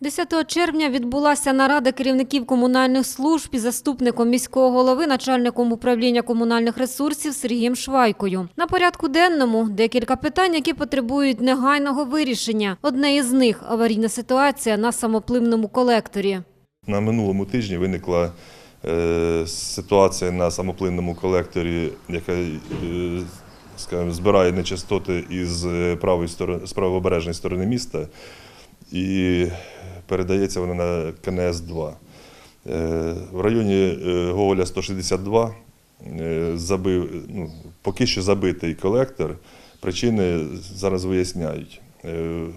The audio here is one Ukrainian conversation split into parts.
10 червня відбулася нарада керівників комунальних служб із заступником міського голови, начальником управління комунальних ресурсів Сергієм Швайкою. На порядку денному декілька питань, які потребують негайного вирішення. Одне із них аварійна ситуація на самопливному колекторі. На минулому тижні виникла е, ситуація на самоплинному колекторі, яка е, збирає нечистоти із е, правої сторони, з правобережної сторони міста і передається вона на КНС-2. Е, в районі е, Гоголя 162 е, забив, ну, поки що забитий колектор. Причини зараз виясняють.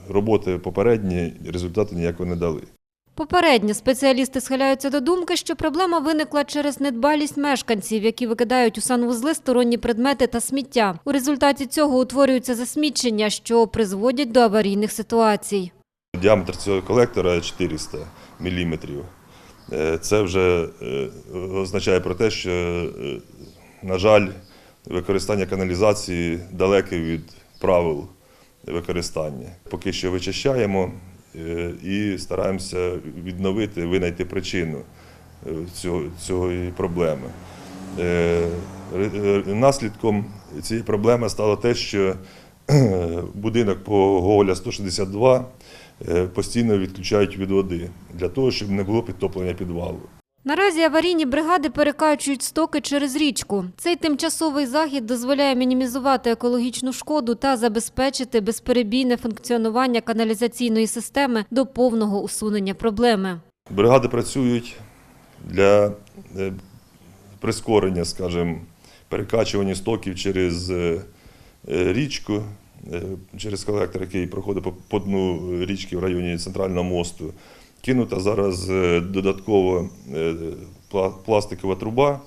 Роботи попередні результату ніякого не дали. Попередньо спеціалісти схиляються до думки, що проблема виникла через недбалість мешканців, які викидають у санвузли сторонні предмети та сміття. У результаті цього утворюються засмічення, що призводять до аварійних ситуацій. Діаметр цього колектора 400 мм. Це вже е, означає про те, що, е, на жаль, використання каналізації далеке від правил використання. Поки що вичищаємо е, і стараємося відновити, винайти причину е, цієї проблеми. Е, е, Наслідком цієї проблеми стало те, що будинок по Гоголя 162 е, постійно відключають від води для того, щоб не було підтоплення підвалу. Наразі аварійні бригади перекачують стоки через річку. Цей тимчасовий захід дозволяє мінімізувати екологічну шкоду та забезпечити безперебійне функціонування каналізаційної системи до повного усунення проблеми. Бригади працюють для е, прискорення, скажімо, перекачування стоків через е, е, річку, е, через колектор, який проходить по- дну річки в районі центрального мосту. Кинута зараз е, додатково е, пластикова труба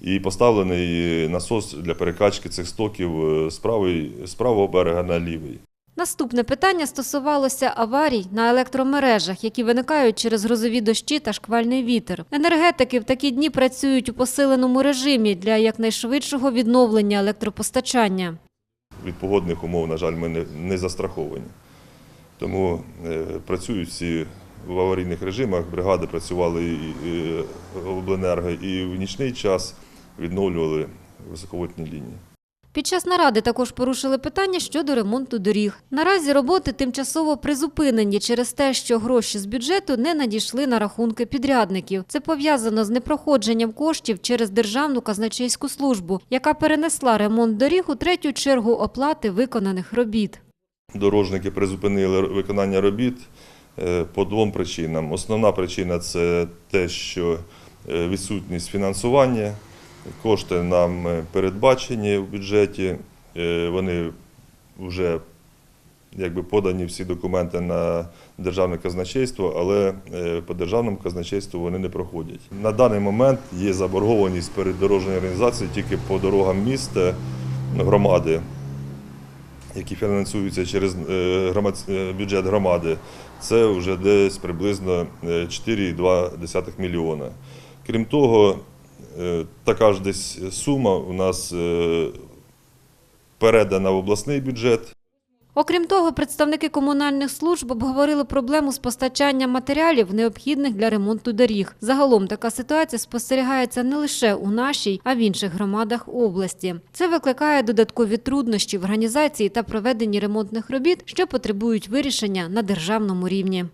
і поставлений насос для перекачки цих стоків е, з правої- з правого берега на лівий. Наступне питання стосувалося аварій на електромережах, які виникають через грозові дощі та шквальний вітер. Енергетики в такі дні працюють у посиленому режимі для якнайшвидшого відновлення електропостачання. Від погодних умов, на жаль, ми не, не застраховані. Тому е, працюють всі в аварійних режимах. Бригади працювали і, і обленерго і в нічний час відновлювали високовольтні лінії. Під час наради також порушили питання щодо ремонту доріг. Наразі роботи тимчасово призупинені через те, що гроші з бюджету не надійшли на рахунки підрядників. Це пов'язано з непроходженням коштів через Державну казначейську службу, яка перенесла ремонт доріг у третю чергу оплати виконаних робіт. Дорожники призупинили виконання робіт е, по двом причинам. Основна причина це те, що е, відсутність фінансування. Кошти нам е, передбачені в бюджеті. Е, Вони вже якби подані всі документи на державне казначейство, але е, по державному казначейству вони не проходять. На даний момент є заборгованість перед дорожньою організацією тільки по дорогам міста громади які фінансуються через бюджет громади, це вже десь приблизно е, 4,2 мільйона. Крім того, така ж десь сума у нас е, передана в обласний бюджет. Окрім того, представники комунальних служб обговорили проблему з постачанням матеріалів, необхідних для ремонту доріг. Загалом така ситуація спостерігається не лише у нашій, а в інших громадах області. Це викликає додаткові труднощі в організації та проведенні ремонтних робіт, що потребують вирішення на державному рівні.